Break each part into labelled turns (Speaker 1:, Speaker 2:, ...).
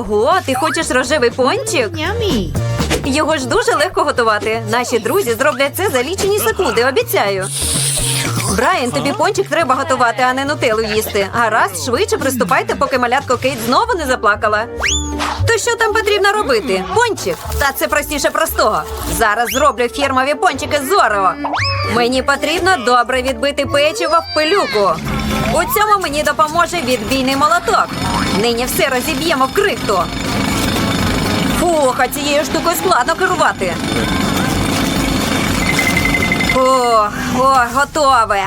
Speaker 1: Ого, ти хочеш рожевий пончик? Його ж дуже легко готувати. Наші друзі зроблять це за лічені секунди, обіцяю. Брайан, тобі пончик треба готувати, а не нутелу їсти. Гаразд, швидше приступайте, поки малятко Кейт знову не заплакала. То що там потрібно робити? Пончик? Та це простіше простого. Зараз зроблю фірмові пончики з Зорео. Мені потрібно добре відбити печиво в пилюку. У цьому мені допоможе відбійний молоток. Нині все розіб'ємо в крихту. Фух, а цією штукою складно керувати. Ох, о, готове.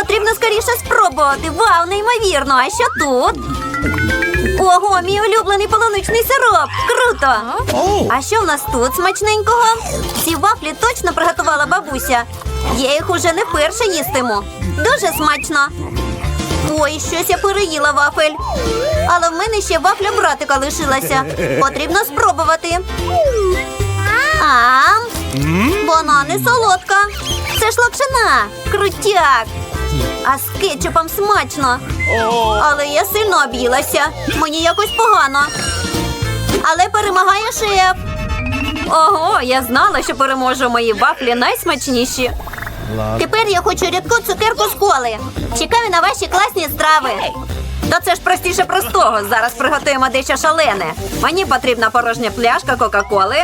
Speaker 1: Потрібно скоріше спробувати. Вау, неймовірно. А що тут? Ого, мій улюблений полуничний сироп! Круто! А що в нас тут смачненького? Ці вафлі точно приготувала бабуся. Я їх уже не вперше їстиму. Дуже смачно. Ой, щось я переїла вафель. Але в мене ще вафля братика лишилася. Потрібно спробувати. А, вона не солодка. Це ж лапшина. Крутяк. А з кетчупом смачно. Але я сильно об'їлася. Мені якось погано. Але перемагає шеф. Ого, я знала, що переможу мої вафлі найсмачніші. Тепер я хочу рідку цукерку з коли. Чекаю на ваші класні страви. Та це ж простіше простого. Зараз приготуємо дещо шалене. Мені потрібна порожня пляшка Кока-Коли.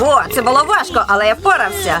Speaker 1: О, це було важко, але я впорався.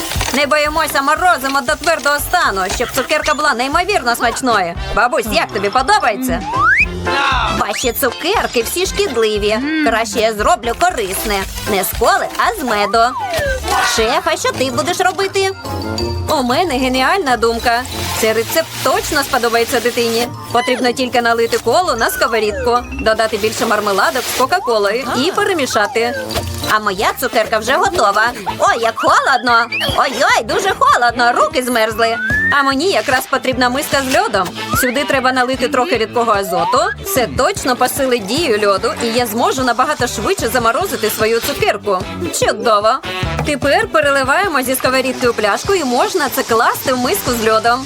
Speaker 1: Не боїмося, морозимо до твердого стану, щоб цукерка була неймовірно смачною. Бабусь, як тобі подобається? Ваші цукерки всі шкідливі. Краще я зроблю корисне. Не з коли, а з меду. Шеф, а що ти будеш робити? У мене геніальна думка. Цей рецепт точно сподобається дитині. Потрібно тільки налити колу на сковорідку, додати більше мармеладок з кока-колою і перемішати. А моя цукерка вже готова. Ой, як холодно! Ой-ой, дуже холодно, руки змерзли. А мені якраз потрібна миска з льодом. Сюди треба налити трохи рідкого азоту. Це точно посилить дію льоду, і я зможу набагато швидше заморозити свою цукерку. Чудово! Тепер переливаємо зі сковорідки у пляшку і можна це класти в миску з льодом.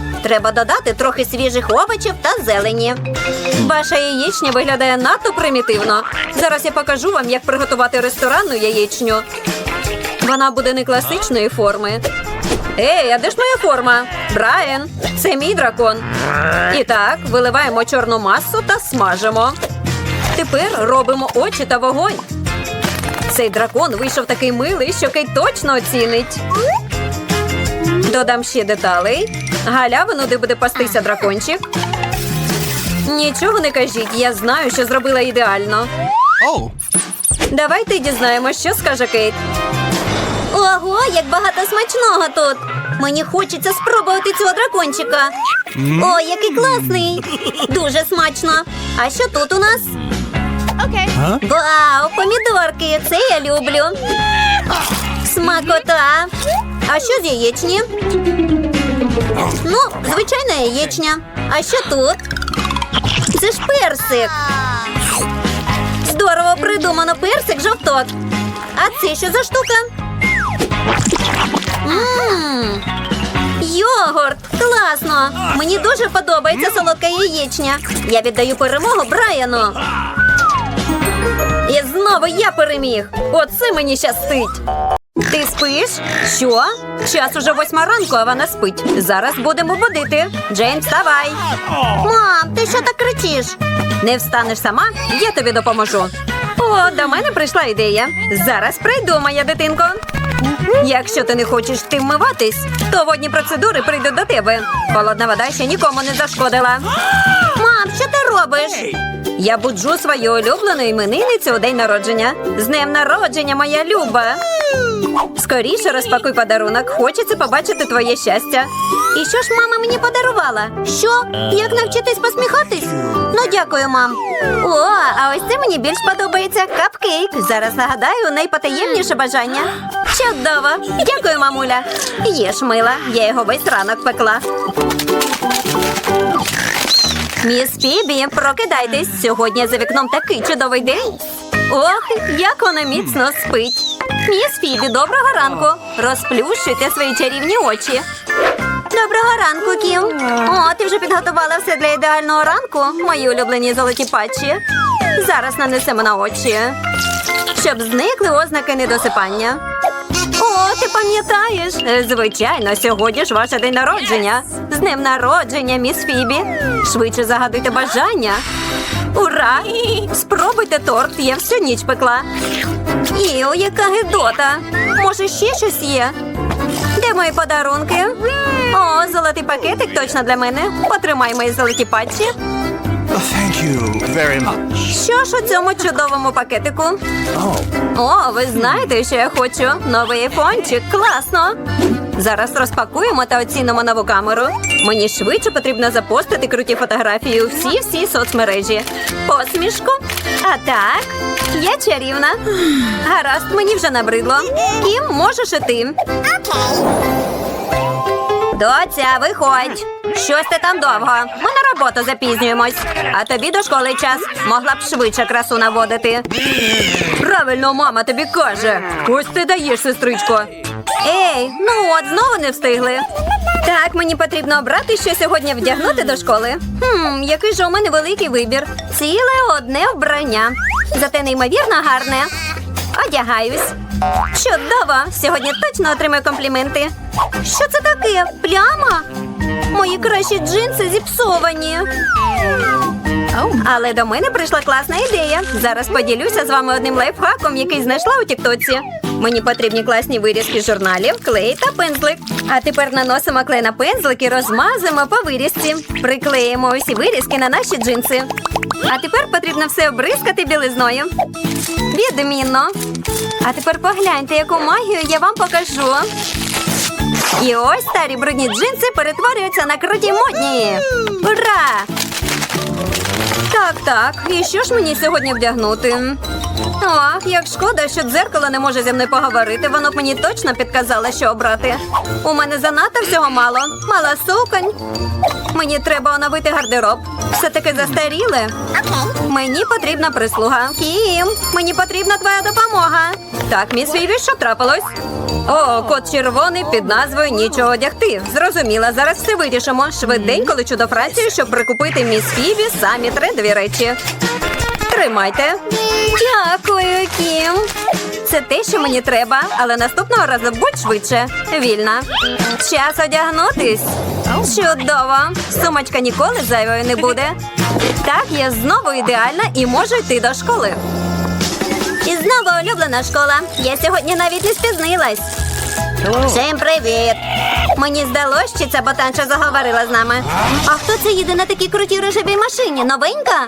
Speaker 1: Треба додати трохи свіжих овочів та зелені. Ваша яєчня виглядає надто примітивно. Зараз я покажу вам, як приготувати ресторанну яєчню. Вона буде не класичної форми. Ей, а де ж моя форма? Брайан, це мій дракон. І так, виливаємо чорну масу та смажимо. Тепер робимо очі та вогонь. Цей дракон вийшов такий милий, що Кейт точно оцінить. Додам ще деталей. Галявину, де буде пастися дракончик. Нічого не кажіть, я знаю, що зробила ідеально.
Speaker 2: Oh.
Speaker 1: Давайте дізнаємось, що скаже Кейт. Ого, як багато смачного тут. Мені хочеться спробувати цього дракончика. О, який класний! Дуже смачно. А що тут у нас? Вау, помідорки! Це я люблю. Смакота. А що з яєчні? Ну, звичайна яєчня. А що тут? Це ж персик. Здорово придумано персик жовток. А це що за штука? Мм, Йогурт! Класно! Мені дуже подобається солодка яєчня. Я віддаю перемогу Брайану. І знову я переміг. Оце мені щастить. Ти спиш? Що? Час уже восьма ранку, а вона спить. Зараз будемо будити. Джейн, вставай. Мам, ти що так кричиш? Не встанеш сама? Я тобі допоможу. О, до мене прийшла ідея. Зараз прийду, моя дитинко. Якщо ти не хочеш ти вмиватись, то водні процедури прийдуть до тебе. Холодна вода ще нікому не зашкодила. Мам, що ти робиш? Я буджу свою улюблену іменинницю у день народження. З днем народження, моя люба. Скоріше розпакуй подарунок. Хочеться побачити твоє щастя. І що ж мама мені подарувала? Що? Як навчитись посміхатись? Ну, дякую, мам. О, а ось це мені більш подобається. Капкейк. Зараз нагадаю найпотаємніше бажання. Чудово. Дякую, мамуля. Їж, мила. Я його весь ранок пекла. Міс Фібі, прокидайтесь. Сьогодні за вікном такий чудовий день. Ох, як вона міцно спить. Міс Фібі, доброго ранку. Розплющуйте свої чарівні очі. Доброго ранку, Кім. О, ти вже підготувала все для ідеального ранку, мої улюблені золоті патчі. Зараз нанесемо на очі, щоб зникли ознаки недосипання. О, ти пам'ятаєш? Звичайно, сьогодні ж ваше день народження. З днем народження, міс Фібі. Швидше загадуйте бажання. Ура! Спробуйте торт, я всю ніч пекла. Іо, яка гидота. Може, ще щось є? Де мої подарунки? О, золотий пакетик точно для мене. Потримай мої золоті патчі.
Speaker 2: Thank you very much.
Speaker 1: Що ж у цьому чудовому пакетику? О, ви знаєте, що я хочу? Новий айфончик. Класно. Зараз розпакуємо та оцінимо нову камеру. Мені швидше потрібно запостити круті фотографії у всі-всі соцмережі. Посмішку. А так, я чарівна. Гаразд, мені вже набридло. Кім, можеш і ти. Доця, виходь. Щось ти там довго. Ми на роботу запізнюємось. А тобі до школи час. Могла б швидше красу наводити. Правильно, мама тобі каже. Ось ти даєш, сестричко. Ей, ну от, знову не встигли. Так, мені потрібно обрати, що сьогодні вдягнути до школи. Хм, який же у мене великий вибір. Ціле одне вбрання. Зате неймовірно гарне. Одягаюсь. Чудово! Сьогодні точно отримаю компліменти. Що це таке? Пляма? Мої кращі джинси зіпсовані. Але до мене прийшла класна ідея. Зараз поділюся з вами одним лайфхаком, який знайшла у Тіктоці. Мені потрібні класні вирізки журналів, клей та пензлик. А тепер наносимо клей на пензлик і розмазуємо по вирізці. Приклеїмо усі вирізки на наші джинси. А тепер потрібно все обризкати білизною. Відмінно. А тепер погляньте, яку магію я вам покажу. І ось старі брудні джинси перетворюються на круті модні. Ура! Так, так. І що ж мені сьогодні вдягнути? Ах, як шкода, що дзеркало не може зі мною поговорити. Воно б мені точно підказало, що обрати. У мене занадто всього мало. Мало суконь. Мені треба оновити гардероб. Все таки застаріле. Мені потрібна прислуга. Кім, мені потрібна твоя допомога. Так, міс Фіві, що трапилось? О, кот червоний під назвою Нічого одягти. Зрозуміла, зараз все вирішимо. Швиденько лечу до Франції, щоб прикупити міс Фібі самі трендові речі. Тримайте. Дякую, Кім. Це те, що мені треба, але наступного разу будь швидше. Вільна. Час одягнутись. Чудово. Сумочка ніколи зайвою не буде. Так, я знову ідеальна і можу йти до школи. І знову улюблена школа. Я сьогодні навіть не спізнилась. Всім привіт! Мені здалось, що ця ботанча заговорила з нами. А хто це їде на такій крутій рожевій машині? Новенька?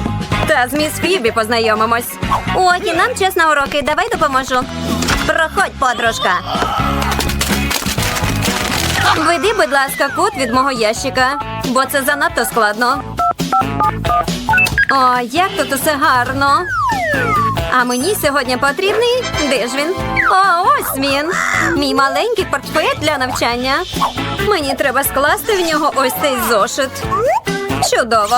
Speaker 3: Та з міс Фібі познайомимось.
Speaker 1: Ой, і нам час на уроки. Давай допоможу. Проходь, подружка.
Speaker 3: Вийди, будь ласка, код від мого ящика, бо це занадто складно. О, як тут усе гарно. А мені сьогодні потрібний. Де ж він? О, ось він. Мій маленький портфель для навчання. Мені треба скласти в нього ось цей зошит. Чудово.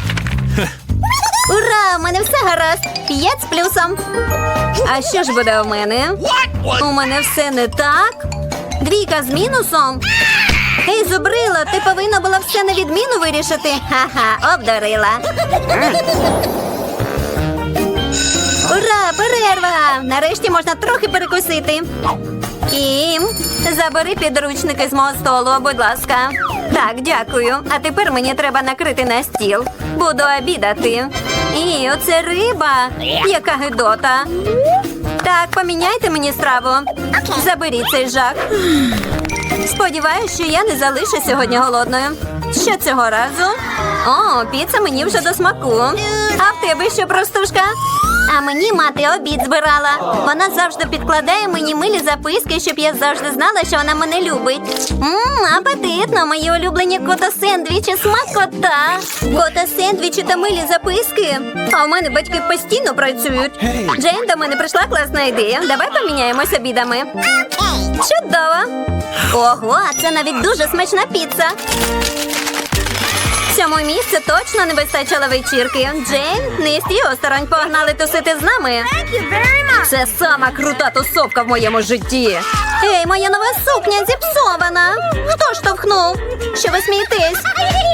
Speaker 1: Ура! У мене все гаразд. П'ять з плюсом.
Speaker 3: А що ж буде у мене? У мене все не так.
Speaker 1: Двійка з мінусом. Ей, зубрила, ти повинна була все на відміну вирішити. Ха-ха, обдарила. Ура, перерва! Нарешті можна трохи перекусити. Кім, забери підручники з мого столу, будь ласка. Так, дякую. А тепер мені треба накрити на стіл. Буду обідати. І оце риба. Яка гидота. Так, поміняйте мені страву. Заберіть цей жах. Сподіваюсь, що я не залишу сьогодні голодною. Що цього разу? О, піца мені вже до смаку. А в тебе що, простушка? А мені мати обід збирала. Вона завжди підкладає мені милі записки, щоб я завжди знала, що вона мене любить. Мм, апетитно, мої улюблені кота-сендвічі, смакота. Кота-сендвічі та милі записки. А у мене батьки постійно працюють. Джейн, до мене прийшла класна ідея. Давай поміняємось обідами. Чудово! Ого, а це навіть дуже смачна піца. Цьому місцю точно не вистачило вечірки. Джейн, не стій осторонь, погнали тусити з нами.
Speaker 3: Це сама крута тусовка в моєму житті.
Speaker 1: Ей, моя нова сукня зіпсована. Хто штовхнув? Що ви смієтесь?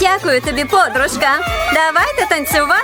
Speaker 1: Дякую тобі, подружка. Давайте танцювати.